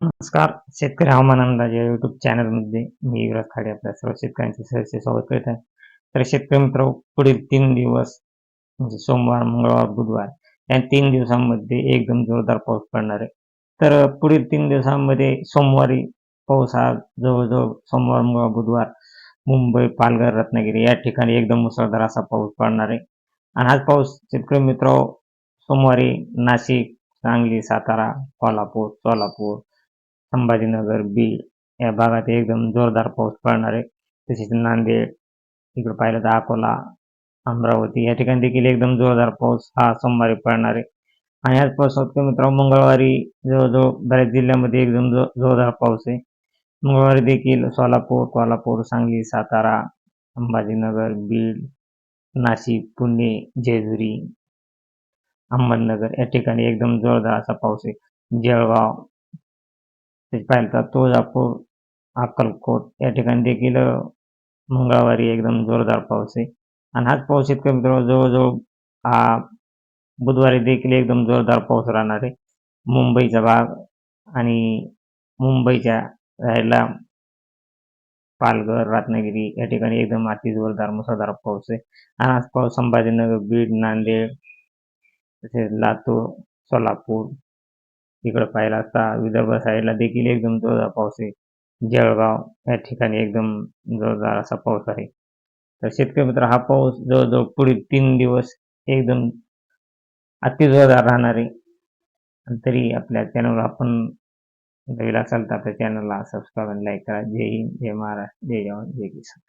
नमस्कार. शेतकरी हवामान अंदाज या युट्यूब चॅनलमध्ये मी युवराज खाडे आपल्या सर्व शेतकऱ्यांचे सहर्ष स्वागत करीत आहे. तर शेतकरी मित्र पुढील तीन दिवस म्हणजे सोमवार मंगळवार बुधवार या तीन दिवसांमध्ये एकदम जोरदार पाऊस पडणार आहे. तर पुढील तीन दिवसांमध्ये सोमवारी पाऊस हा जवळजवळ सोमवार मंगळवार बुधवार मुंबई पालघर रत्नागिरी या ठिकाणी एकदम मुसळधार असा पाऊस पडणार आहे. आणि हाच पाऊस शेतकरी मित्र सोमवारी नाशिक सांगली सातारा कोल्हापूर सोलापूर संभाजीनगर बीड या भागात एकदम जोरदार पाऊस पडणार आहे. तसेच नांदेड इकडे पाहिलं तर अकोला अमरावती या ठिकाणी देखील एकदम जोरदार पाऊस हा सोमवारी पडणार आहे. आणि याच पावसात मित्रांनो मंगळवारी जवळजवळ बऱ्याच जिल्ह्यामध्ये एकदम जो जोरदार पाऊस आहे. मंगळवारी देखील सोलापूर कोल्हापूर सांगली सातारा संभाजीनगर बीड नाशिक पुणे जेजुरी अहमदनगर या ठिकाणी एकदम जोरदार असा पाऊस आहे. जळगाव पाहिलं तर तुळजापूर अक्कलकोट. या ठिकाणी देखील मंगळवारी एकदम जोरदार पाऊस आहे. आणि हाच पाऊस शेतकरी मित्रांनो जवळजवळ हा बुधवारी देखील एकदम जोरदार पाऊस राहणार आहे. मुंबईचा भाग आणि मुंबईच्या राहिला पालघर रत्नागिरी या ठिकाणी एकदम अति जोरदार मुसळधार पाऊस आहे. आणि आज पाऊस संभाजीनगर बीड नांदेड तसेच लातूर सोलापूर इकडं पाहिला असता विदर्भ साईडला देखील एकदम जोरदार पाऊस आहे. जळगाव या ठिकाणी एकदम जोरदार असा पाऊस आहे. तर शेतकरी मित्र हा पाऊस जवळजवळ पुढील तीन दिवस एकदम अतिजोरदार राहणार आहे. तरी आपल्या चॅनलला आपण नवीन असाल तर आपल्या चॅनलला सबस्क्राईब आणि लाईक करा. जय हिंद जय महाराष्ट्र जय जवान जय किसान.